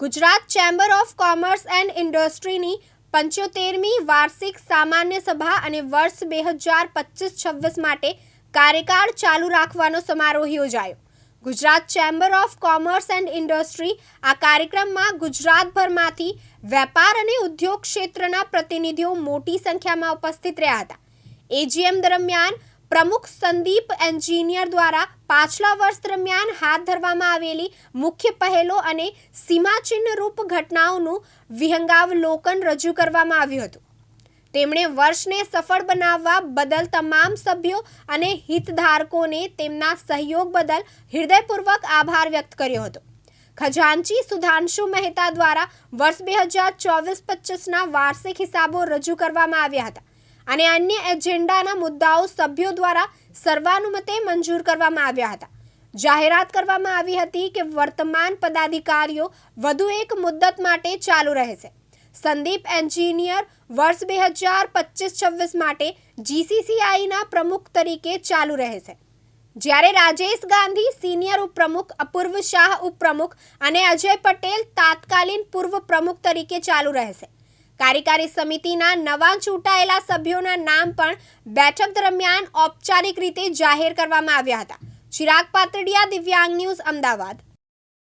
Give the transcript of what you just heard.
Gujarat chamber of commerce and ઇન્ડસ્ટ્રીની પંચોતેરમી વાર્ષિક સામાન્ય સભા અને વર્ષ બે હજાર પચીસ છવ્વીસ માટે કાર્યકાળ ચાલુ રાખવાનો સમારોહ યોજાયો. Gujarat chamber of commerce and industry આ કાર્યક્રમમાં ગુજરાતભરમાંથી વેપાર અને ઉદ્યોગ ક્ષેત્રના પ્રતિનિધિઓ મોટી સંખ્યામાં ઉપસ્થિત રહ્યા હતા. એજીએમ દરમિયાન પ્રમુખ સંદીપ એન્જિનિયર દ્વારા પાછલા વર્ષ દરમિયાન હાથ ધરવામાં આવેલી મુખ્ય પહેલો અને સીમાચિહ્નરૂપ ઘટનાઓનું વિહંગાવલોકન રજૂ કરવામાં આવ્યું હતું. તેમણે વર્ષને સફળ બનાવવા બદલ તમામ સભ્યો અને હિતધારકોને તેમના સહયોગ બદલ હૃદયપૂર્વક આભાર વ્યક્ત કર્યો હતો. ખજાનચી સુધાંશુ મહેતા દ્વારા વર્ષ બે હજાર ચોવીસ પચીસના વાર્ષિક હિસાબો રજૂ કરવામાં આવ્યા હતા. અને અન્ય એજન્ડાના મુદ્દાઓ સભ્યો દ્વારા સર્વાનુમતે મંજૂર કરવામાં આવ્યા હતા. જાહેરાત કરવામાં આવી હતી કે વર્તમાન પદાધિકારીઓ વધુ એક મુદ્દત માટે ચાલુ રહેશે. સંદીપ એન્જિનિયર વર્ષ બે હજાર પચીસ છવ્વીસ માટે જીસીસીઆઈના પ્રમુખ તરીકે ચાલુ રહેશે. જ્યારે રાજેશ ગાંધી સિનિયર ઉપપ્રમુખ, અપૂર્વ શાહ ઉપપ્રમુખ અને અજય પટેલ તાત્કાલિન પૂર્વ પ્રમુખ તરીકે ચાલુ રહેશે. કાર્યકારી સમિતિના નવા ચૂંટાયેલા સભ્યોના નામ પણ બેઠક દરમિયાન ઔપચારિક રીતે જાહેર કરવામાં આવ્યા હતા. ચિરાગ પાતડિયા દિવ્યાંગ ન્યૂઝ, અમદાવાદ.